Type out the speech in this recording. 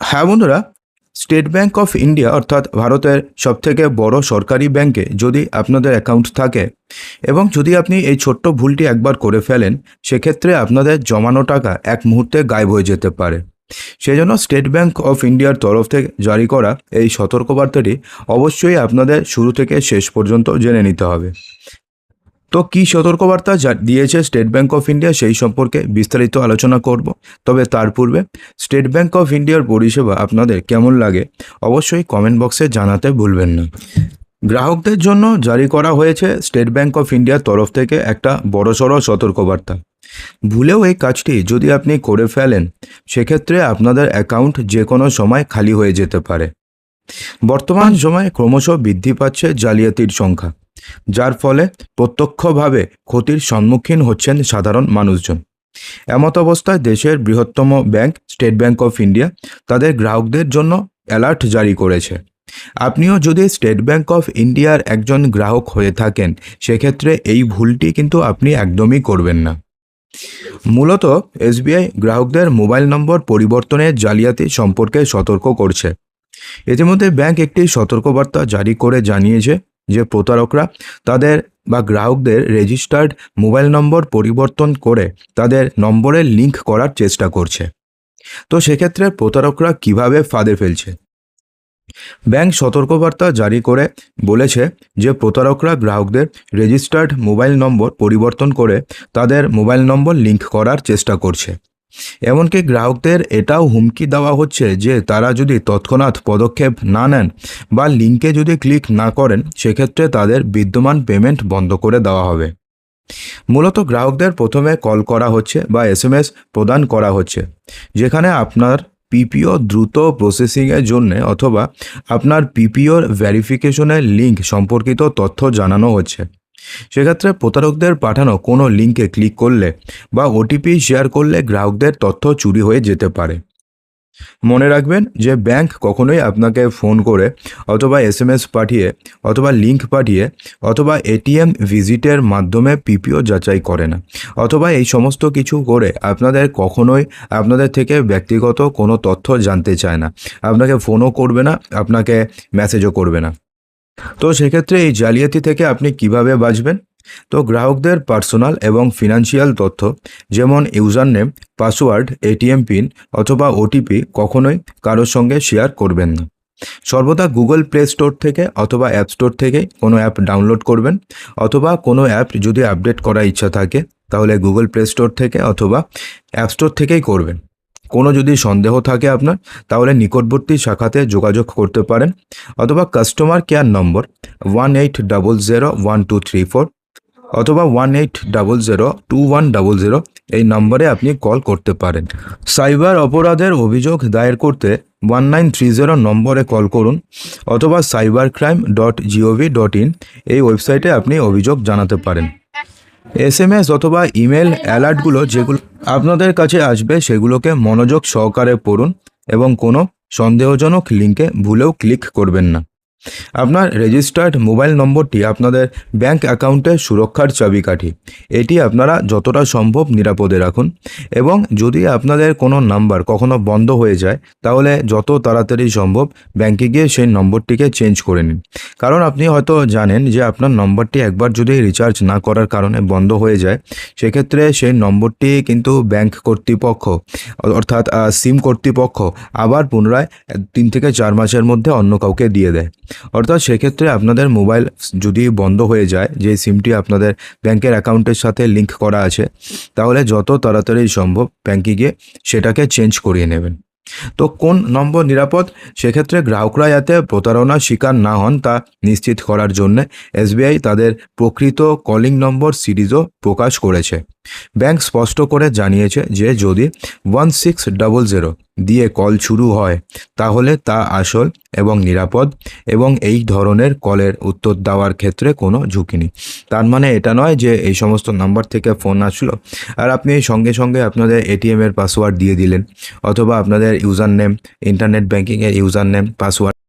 হ্যাঁ বন্ধুরা state bank of India অর্থাৎ ভারতের সবথেকে বড় সরকারি ব্যাংকে যদি আপনাদের অ্যাকাউন্ট থাকে এবং যদি আপনি এই ছোট্ট ভুলটি একবার করে ফেলেন, সেক্ষেত্রে আপনাদের জমানো টাকা এক মুহূর্তে গায়েব হয়ে যেতে পারে। সেজন্য স্টেট ব্যাঙ্ক অফ ইন্ডিয়ার তরফ থেকে জারি করা এই সতর্কবার্তাটি অবশ্যই আপনাদের শুরু থেকে শেষ পর্যন্ত জেনে নিতে হবে। তো কী সতর্কবার্তা যা- দিয়েছে স্টেট ব্যাংক অফ ইন্ডিয়া সেই সম্পর্কে বিস্তারিত আলোচনা করব। তবে তার পূর্বে স্টেট ব্যাংক অফ ইন্ডিয়ার পরিষেবা আপনাদের কেমন লাগে অবশ্যই কমেন্ট বক্সে জানাতে ভুলবেন না। গ্রাহকদের জন্য জারি করা হয়েছে স্টেট ব্যাংক অফ ইন্ডিয়ার তরফ থেকে একটা বড়সড় সতর্কবার্তা। ভুলেও এই কাজটি যদি আপনি করে ফেলেন, সেক্ষেত্রে আপনাদের অ্যাকাউন্ট যে কোনো সময় খালি হয়ে যেতে পারে। বর্তমান সময়ে ক্রমশ বৃদ্ধি পাচ্ছে জালিয়াতির সংখ্যা। যার ফলে প্রত্যক্ষভাবে ক্ষতির সম্মুখীন হচ্ছেন সাধারণ মানুষজন। এমত অবস্থায় দেশের বৃহত্তম bank, State Bank of India, তাদের গ্রাহকদের জন্য অ্যালার্ট জারি করেছে। আপনিও যদি স্টেট ব্যাংক অফ ইন্ডিয়ার একজন গ্রাহক হয়ে থাকেন, সেক্ষেত্রে এই ভুলটি কিন্তু আপনি একদমই করবেন না। মূলত এসবিআই গ্রাহকদের মোবাইল নম্বর পরিবর্তনের জালিয়াতি সম্পর্কে সতর্ক করছে। ইতিমধ্যে ব্যাংক একটি সতর্কবার্তা জারি করে জানিয়েছে যে প্রতারকরা, তাদের বা গ্রাহকদের রেজিস্টার্ড মোবাইল নম্বর পরিবর্তন করে তাদের নম্বরে লিংক করার চেষ্টা করছে। তো সেক্ষেত্রে প্রতারকরা কীভাবে ফাঁদে ফেলছে? ব্যাংক সতর্কবার্তা জারি করে বলেছে যে প্রতারকরা গ্রাহকদের রেজিস্টার্ড মোবাইল নম্বর পরিবর্তন করে তাদের মোবাইল নম্বর লিংক করার চেষ্টা করছে। এমনকি গ্রাহকদের এটাও হুমকি দেওয়া হচ্ছে যে তারা যদি তৎক্ষণাৎ পদক্ষেপ না নেন বা লিঙ্কে যদি ক্লিক না করেন, সেক্ষেত্রে তাদের বিদ্যমান পেমেন্ট বন্ধ করে দেওয়া হবে। মূলত গ্রাহকদের প্রথমে কল করা হচ্ছে বা এসএমএস প্রদান করা হচ্ছে, যেখানে আপনার পিপিও দ্রুত প্রসেসিংয়ের জন্য অথবা আপনার পিপিওর ভ্যারিফিকেশনের লিঙ্ক সম্পর্কিত তথ্য জানানো হচ্ছে। সেক্ষেত্রে প্রতারকদের পাঠানো কোনো লিঙ্কে ক্লিক করলে বা ওটিপি শেয়ার করলে গ্রাহকদের তথ্য চুরি হয়ে যেতে পারে। মনে রাখবেন যে ব্যাংক কখনোই আপনাকে ফোন করে অথবা এসএমএস পাঠিয়ে অথবা লিংক পাঠিয়ে অথবা এটিএম ভিজিটের মাধ্যমে পিপিও যাচাই করে না। অথবা এই সমস্ত কিছু করে আপনাদের কখনোই আপনাদের থেকে ব্যক্তিগত কোনো তথ্য জানতে চায় না। আপনাকে ফোনও করবে না, আপনাকে মেসেজও করবে না। তো সেক্ষেত্রে এই জালিয়াতি থেকে আপনি কীভাবে বাঁচবেন? তো গ্রাহকদের পার্সোনাল এবং ফিনান্সিয়াল তথ্য, যেমন user name password, ATM PIN অথবা ওটিপি কখনোই কারোর সঙ্গে শেয়ার করবেন না। সর্বদা গুগল প্লে স্টোর থেকে অথবা অ্যাপ স্টোর থেকে কোনো অ্যাপ ডাউনলোড করবেন অথবা কোনো অ্যাপ যদি আপডেট করার ইচ্ছা থাকে, তাহলে গুগল প্লে স্টোর থেকে অথবা অ্যাপ স্টোর থেকেই করবেন। কোনো যদি সন্দেহ থাকে আপনার, তাহলে নিকটবর্তী শাখাতে যোগাযোগ করতে পারেন অথবা customer care number one eight double zero one two three four অথবা one eight double zero two one double zero এই নম্বরে আপনি কল করতে পারেন। সাইবার অপরাধের অভিযোগ দায়ের করতে ওয়ান নাইন থ্রি জিরো নম্বরে কল করুন অথবা cyber crime dot G O V dot in এই ওয়েবসাইটে আপনি অভিযোগ জানাতে পারেন। এস এম এস অথবা ইমেল অ্যালার্টগুলো যেগুলো আপনাদের কাছে আসবে সেগুলোকে মনোযোগ সহকারে পড়ুন এবং কোনো সন্দেহজনক লিঙ্কে ভুলেও ক্লিক করবেন না। আপনার রেজিস্টার্ড মোবাইল নম্বরটি আপনাদের ব্যাংক অ্যাকাউন্টের সুরক্ষার চাবিকাঠি। এটি আপনারা যতটা সম্ভব নিরাপদে রাখুন এবং যদি আপনাদের কোনো নাম্বার কখনো বন্ধ হয়ে যায়, তাহলে যত তাড়াতাড়ি সম্ভব ব্যাংকে গিয়ে সেই নম্বরটিকে চেঞ্জ করে নিন। কারণ আপনি হয়তো জানেন যে আপনার নম্বরটি একবার যদি রিচার্জ না করার কারণে বন্ধ হয়ে যায়, সেক্ষেত্রে সেই নম্বরটি কিন্তু ব্যাংক কর্তৃপক্ষ, অর্থাৎ সিম কর্তৃপক্ষ আবার পুনরায় তিন থেকে চার মাসের মধ্যে অন্য কাউকে দিয়ে দেয়। অর্থাৎ সেক্ষেত্রে আপনাদের মোবাইল যদি বন্ধ হয়ে যায়, যে সিমটি আপনাদের ব্যাংকের অ্যাকাউন্টের সাথে লিঙ্ক করা আছে, তাহলে যত তাড়াতাড়ি সম্ভব ব্যাংকে গিয়ে সেটাকে চেঞ্জ করিয়ে নেবেন। তো কোন নম্বর নিরাপদ? সেক্ষেত্রে গ্রাহকরা যাতে প্রতারণার শিকার না হন, তা নিশ্চিত করার জন্য এসবিআই তাদের প্রকৃত কলিং নম্বর সিরিজও প্রকাশ করেছে। ব্যাংক স্পষ্ট করে জানিয়েছে যে যদি ওয়ান সিক্স ডাবল জিরো দিয়ে কল শুরু হয়, তাহলে তা আসল এবং নিরাপদ এবং এই ধরনের কলের উত্তর দেওয়ার ক্ষেত্রে কোনো ঝুঁকি নেই। তার মানে এটা নয় যে এই সমস্ত নাম্বার থেকে ফোন আসলো আর আপনি সঙ্গে সঙ্গে আপনাদের এটিএমের পাসওয়ার্ড দিয়ে দিলেন অথবা আপনাদের ইউজার নেম ইন্টারনেট ব্যাঙ্কিংয়ের ইউজার নেম পাসওয়ার্ড